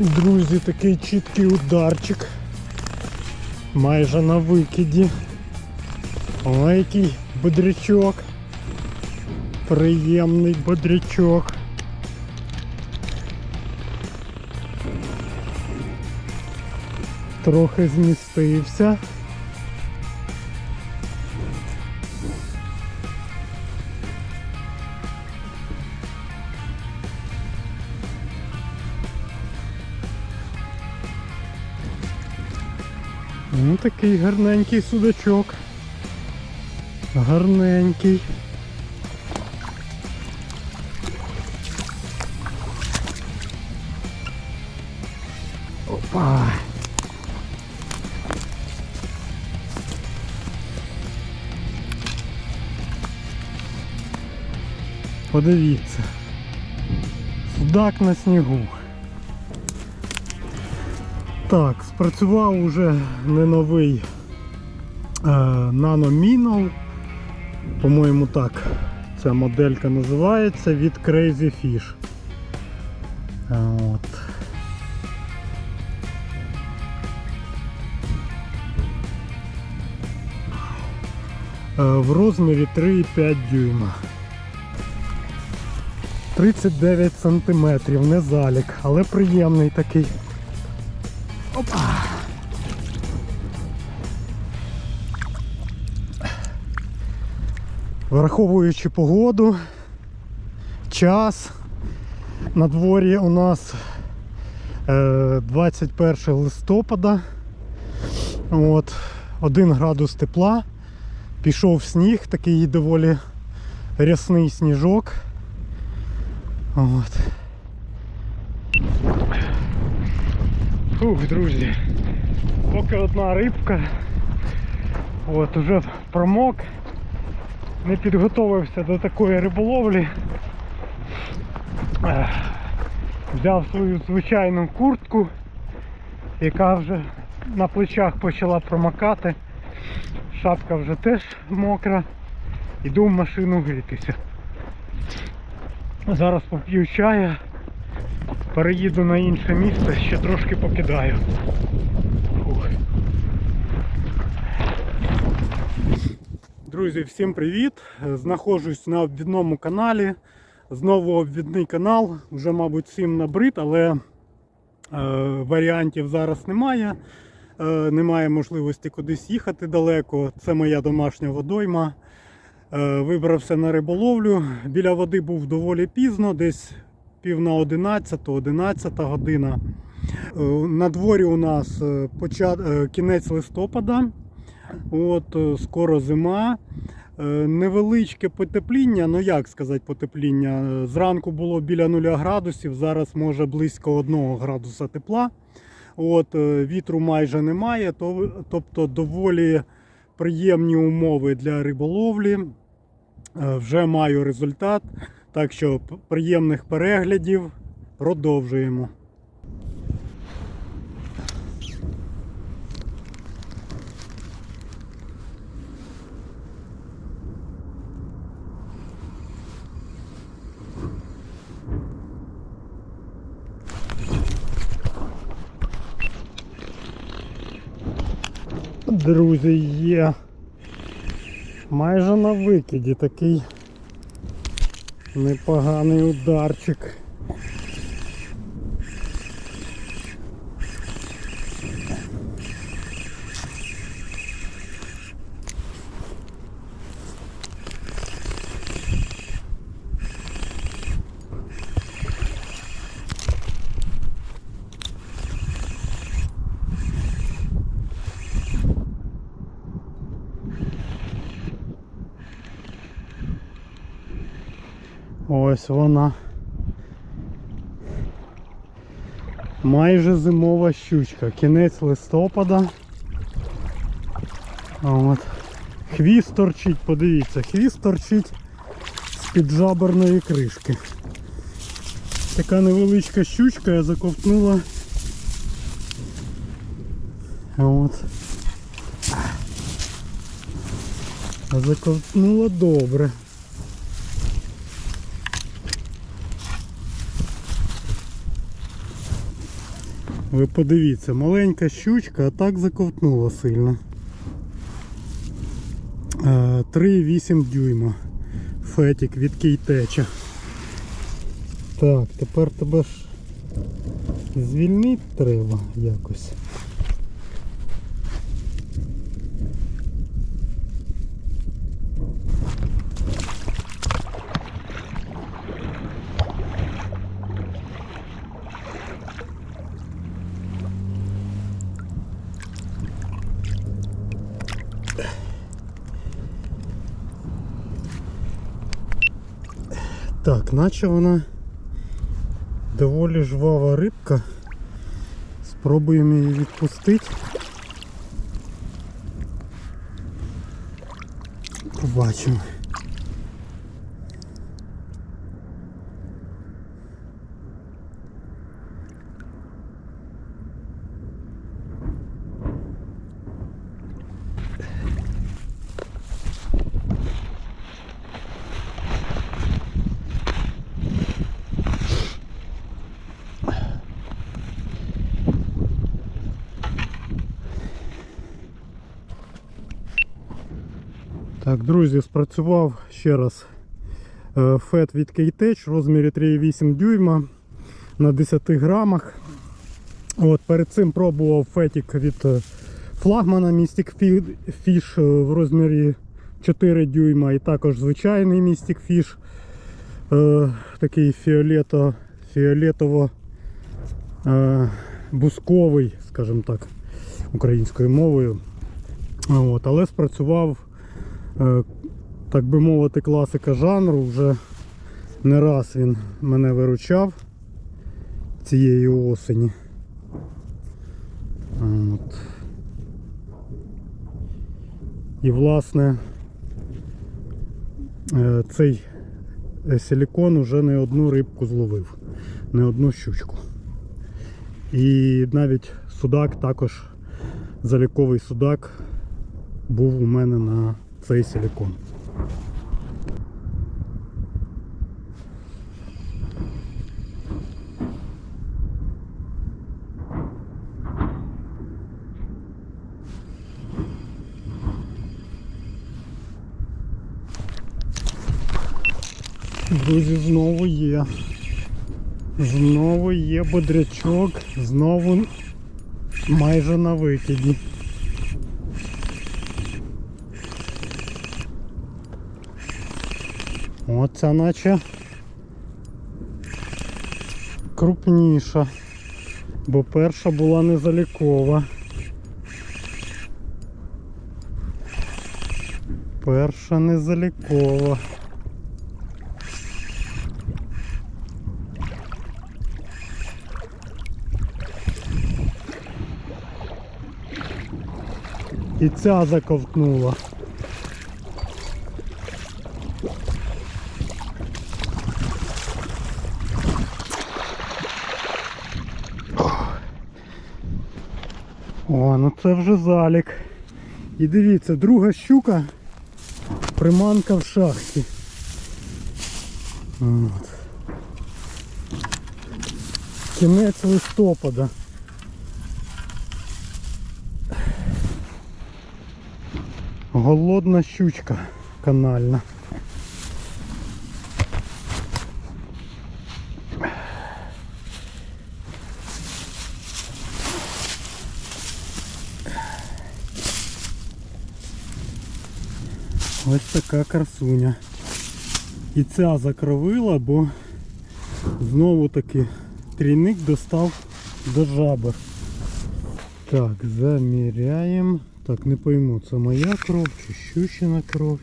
Друзі, такий чіткий ударчик. Майже на викиді. Ой, який бодрячок. Приємний бодрячок. Трохи змістився. Ну, такий гарненький судачок. Гарненький. Опа. Подивіться. Судак на снігу. Так, спрацював уже не новий е. По-моєму, так ця моделька називається від Crazy Fish. Е, От. Е, В розмірі 3,5 дюйма. 39 сантиметрів, не залік, але приємний такий. Опа. Враховуючи погоду, час, на дворі у нас е, 21 листопада, от, 1 градус тепла, пішов сніг, такий доволі рясний сніжок. От. Фух, друзі. Поки одна рибка. От, уже промок. Не підготовився до такої риболовлі. Взяв свою звичайну куртку, яка вже на плечах почала промокати. Шапка вже теж мокра. Іду в машину грітися. Зараз поп'ю чая, переїду на інше місце, ще трошки покидаю. Друзі, всім привіт! Знаходжусь на обвідному каналі. Знову обвідний канал, вже, мабуть, всім набрид, але е, варіантів зараз немає. Е, немає можливості кудись їхати далеко. Це моя домашня водойма. Е, Вибрався на риболовлю. Біля води був доволі пізно, десь пів на 11, 11 година. Е, На дворі у нас е, е, кінець листопада. От, скоро зима. Невеличке потепління, ну як сказати потепління. Зранку було біля 0 градусів, зараз може близько 1 градуса тепла. От, вітру майже немає, то, тобто доволі приємні умови для риболовлі. Вже маю результат. Так що приємних переглядів. Продовжуємо. Друзі, є майже на викиді такий непоганий ударчик. Ось вона. Майже зимова щучка. Кінець листопада. От. Хвіст торчить, подивіться, хвіст торчить з-під жаберної кришки. Така невеличка щучка я заковтнула. От. Заковтнула добре. Ви подивіться, маленька щучка, а так заковтнула сильно. Е, 3,8 дюйма. Фетік від кейтеча. Так, тепер тебе ж звільнити треба якось. Так, наче вона доволі жвава рибка. Спробуємо її відпустити. Побачимо. Так, друзі, спрацював ще раз е, фет від Кейтеч в розмірі 3,8 дюйма на 10 грамах. От, перед цим пробував фетік від е, флагмана Mystic Fish е, в розмірі 4 дюйма і також звичайний Mystic Fish. Такий фіолето, фіолетово бусковий, скажімо так, українською мовою. От, але спрацював так би мовити, класика жанру. Вже не раз він мене виручав цієї осені. От. І власне е, цей силікон уже не одну рибку зловив, не одну щучку. І навіть судак також, заліковий судак, був у мене на цей силікон. Друзі, знову є. Знову є бодрячок, знову майже на викиді. Оця наче крупніша, бо перша була незалікова. Перша незалікова. І ця заковтнула. О, ну це вже залік. І дивіться, друга щука, приманка в шахті. От. Кінець листопада. Голодна щучка канальна. Ось така красуня. І ця закровила, бо знову таки трійник достав до жабер. Так, заміряємо. Так, не пойму, це моя кров чи щущина кров.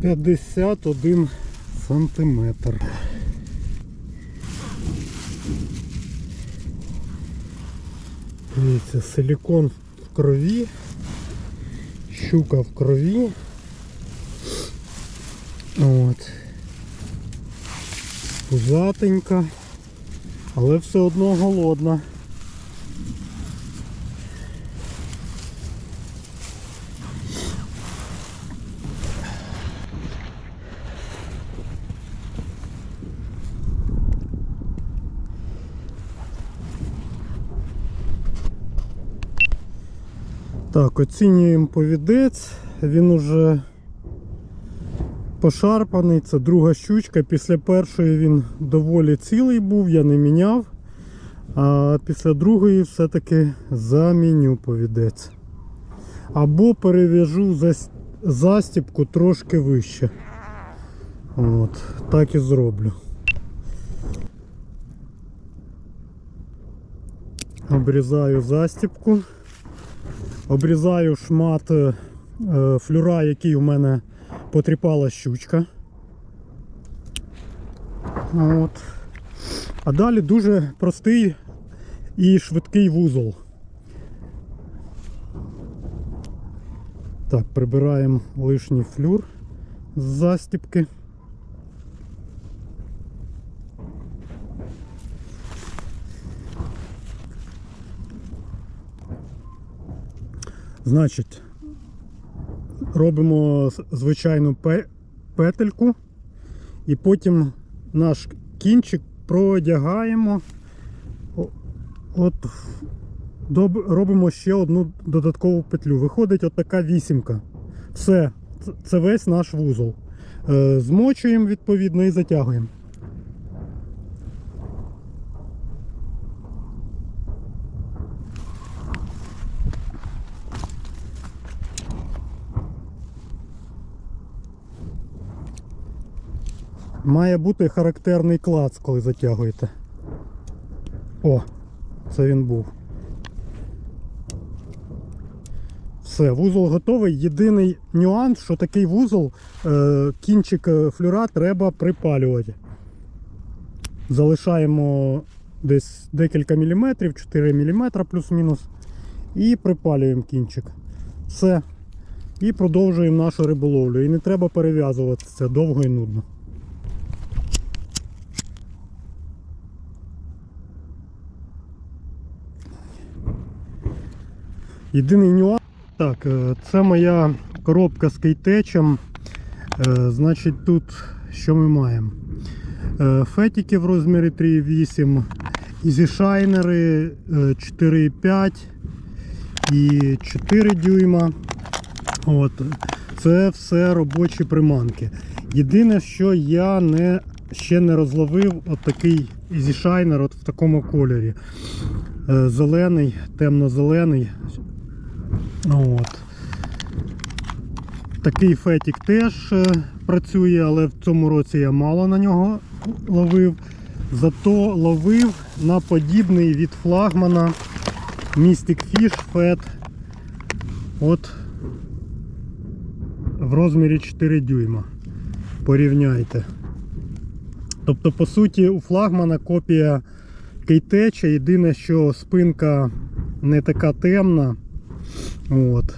П'ятдесят один сантиметр. Дивіться, силікон в крові, щука в крові. От. Пузатенька, але все одно голодна. Так, оцінюємо повідець. Він уже пошарпаний. Це друга щучка. Після першої він доволі цілий був, я не міняв. А після другої все-таки заміню повідець. Або перев'яжу застіпку трошки вище. От, так і зроблю. Обрізаю застіпку. Обрізаю шмат е, е, флюра, який у мене потріпала щучка. От. А далі дуже простий і швидкий вузол. Так, прибираємо лишній флюр з застіпки. Значить, робимо звичайну петельку і потім наш кінчик продягаємо. От робимо ще одну додаткову петлю. Виходить от така вісімка. Все, це- це весь наш вузол. Е, Змочуємо відповідно і затягуємо. Має бути характерний клац, коли затягуєте. О, це він був. Все, вузол готовий. Єдиний нюанс, що такий вузол, е, кінчик е, флюра треба припалювати. Залишаємо десь декілька міліметрів, 4 міліметра плюс-мінус. І припалюємо кінчик. Все. І продовжуємо нашу риболовлю. І не треба перев'язувати це довго і нудно. Єдиний нюанс. Так, е, це моя коробка з кейтечем. Е, Значить, тут що ми маємо? Е, Фетики в розмірі 3,8, ізішайнери 4,5 і 4 дюйма. От. Це все робочі приманки. Єдине, що я не, ще не розловив от такий ізішайнер от в такому кольорі. Зелений, темно-зелений. От. Такий фетік теж е, працює, але в цьому році я мало на нього ловив. Зато ловив на подібний від флагмана Mystic Fish Fat. От в розмірі 4 дюйма. Порівняйте. Тобто, по суті, у флагмана копія кейтеча. Єдине, що спинка не така темна. От.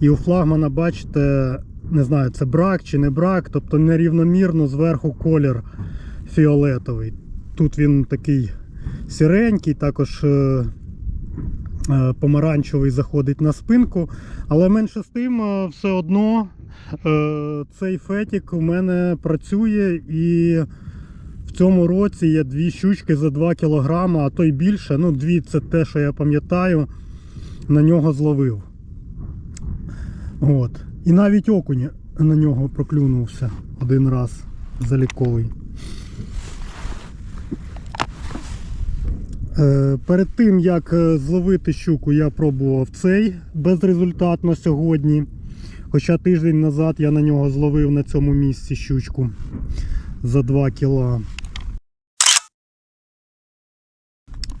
І у флагмана, бачите, не знаю, це брак чи не брак, тобто нерівномірно зверху колір фіолетовий. Тут він такий сіренький, також е, е, помаранчевий заходить на спинку. Але менше з тим, е, все одно цей фетік у мене працює і в цьому році є дві щучки за 2 кг, а то й більше. Ну, дві це те, що я пам'ятаю, на нього зловив. От. І навіть окунь на нього проклюнувся один раз заліковий. Е, Перед тим як е, зловити щуку, я пробував цей безрезультатно сьогодні. Хоча тиждень назад я на нього зловив на цьому місці щучку за 2 кіла.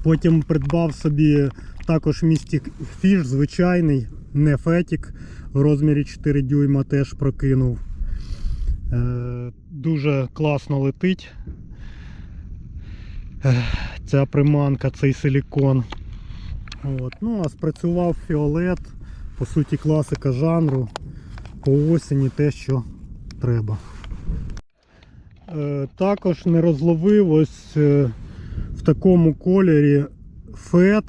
Потім придбав собі також містік фіш, звичайний, не фетік, в розмірі 4 дюйма теж прокинув. Е, дуже класно летить. Е, Ця приманка, цей силікон. От. Ну, а спрацював фіолет, по суті, класика жанру. По осені те, що треба. Е, також не розловив ось в такому кольорі фет.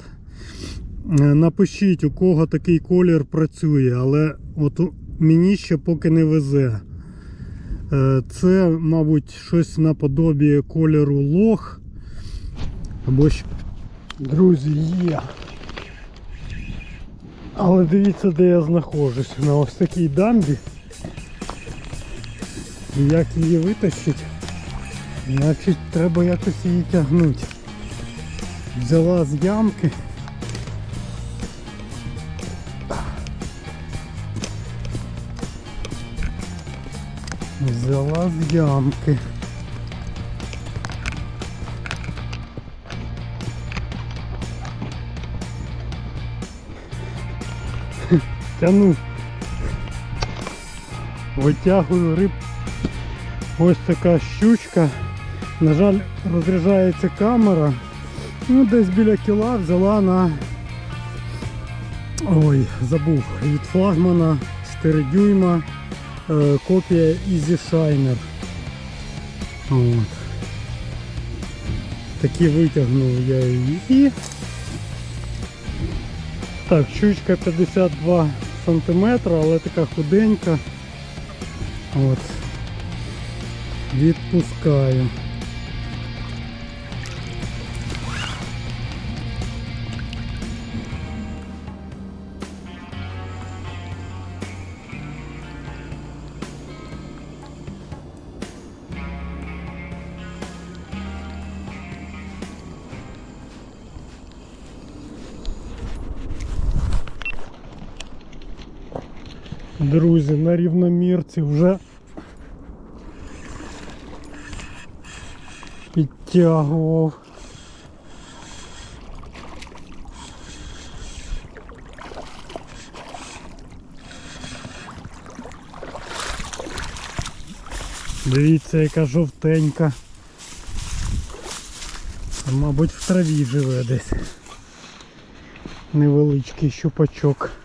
Е, Напишіть, у кого такий колір працює, але от мені ще поки не везе. Е, Це, мабуть, щось наподобі кольору лох. Або щ- Друзі, є. Але дивіться, де я знаходжусь. На ось такій дамбі. Як її витащить? Значить треба якось її тягнути. Взяла з ямки. Взяла з ямки. Тяну. Витягую риб. Ось така щучка. На жаль, розряджається камера. Ну, десь біля кіла взяла на... Ой, забув. Від флагмана 4 дюйма. Е, Копія Easy Shiner. От. Такі витягнув я її. І так, щучка 52 см, але така худенька. От. Відпускаю. Друзі, на рівномірці вже підтягував. Дивіться, яка жовтенька. Мабуть, в траві живе десь. Невеличкий щупачок.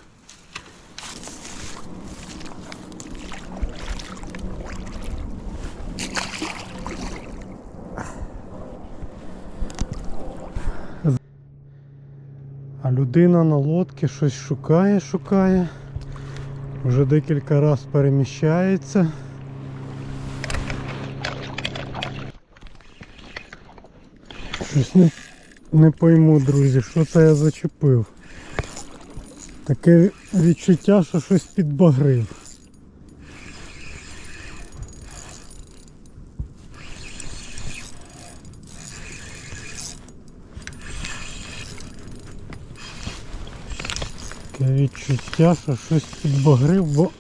Людина на лодці щось шукає, шукає. Вже декілька разів переміщається. Щось не, не пойму, друзі, що це я зачепив. Таке відчуття, що щось підбагрив. Таке відчуття, що щось підбагрив, бо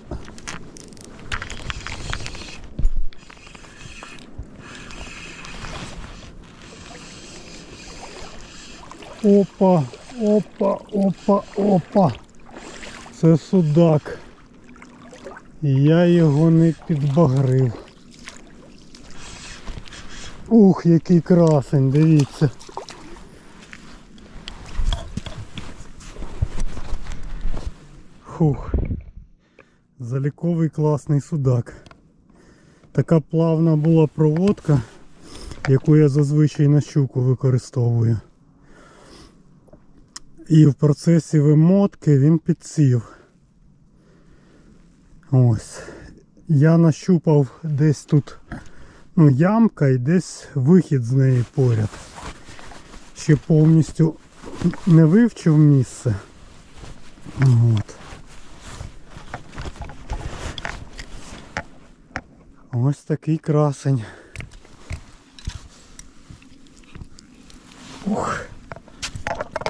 Опа, опа, опа, опа. Це судак. Я його не підбагрив. Ух, який красень, дивіться. Фух. Заліковий класний судак. Така плавна була проводка, яку я зазвичай на щуку використовую. І в процесі вимотки він підсів. Ось. Я нащупав десь тут ну, ямка і десь вихід з неї поряд. Ще повністю не вивчив місце. От. Ось такий красень. Ух.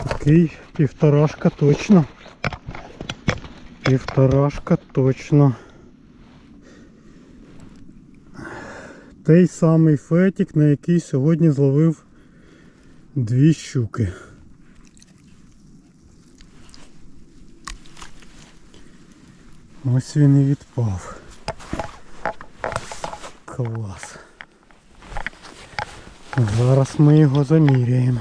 Такий півторашка точно. Півторашка точно. Той самий фетік, на який сьогодні зловив дві щуки. Ось він і відпав. Клас. Зараз ми його заміряємо.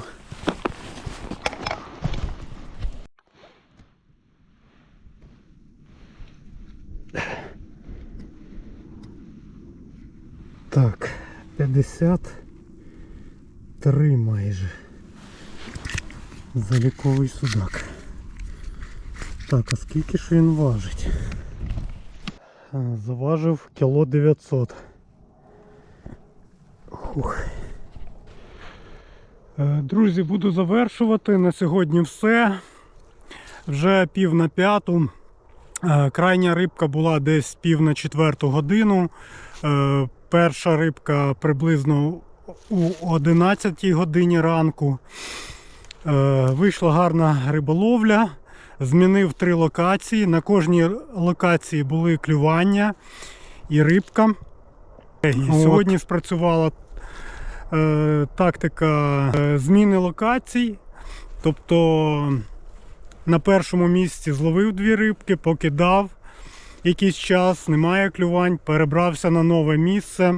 Так, 53 майже. Заліковий судак. Так, а скільки ж він важить? Заважив кіло 900. Хух. Е, Друзі, буду завершувати. На сьогодні все. Вже пів на п'яту. Е, Крайня рибка була десь пів на четверту годину. Е, Перша рибка приблизно у 11 годині ранку. Вийшла гарна риболовля. Змінив три локації. На кожній локації були клювання і рибка. І сьогодні спрацювала тактика е, зміни локацій. Тобто на першому місці зловив дві рибки, покидав якийсь час, немає клювань, перебрався на нове місце,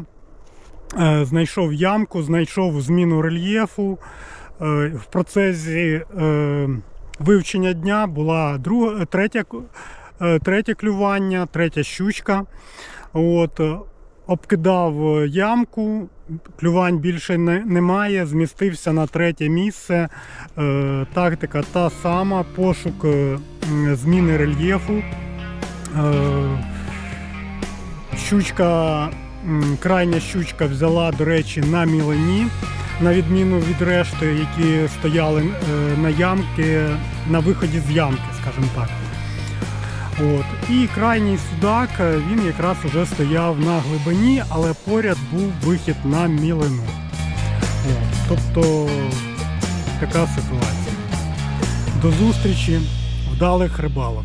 е, знайшов ямку, знайшов зміну рельєфу. Е, В процесі е, вивчення дня була друга, третя, е, третє клювання, третя щучка. От, е, обкидав е, ямку, клювань більше не, немає, змістився на третє місце. Е, тактика та сама, пошук е, зміни рельєфу. Е, щучка, крайня щучка взяла, до речі, на мілені, на відміну від решти, які стояли е, на ямки, на виході з ямки, скажімо так. От. І крайній судак, е, він якраз уже стояв на глибині, але поряд був вихід на мілину. От. Тобто така ситуація. До зустрічі, вдалих рибалок.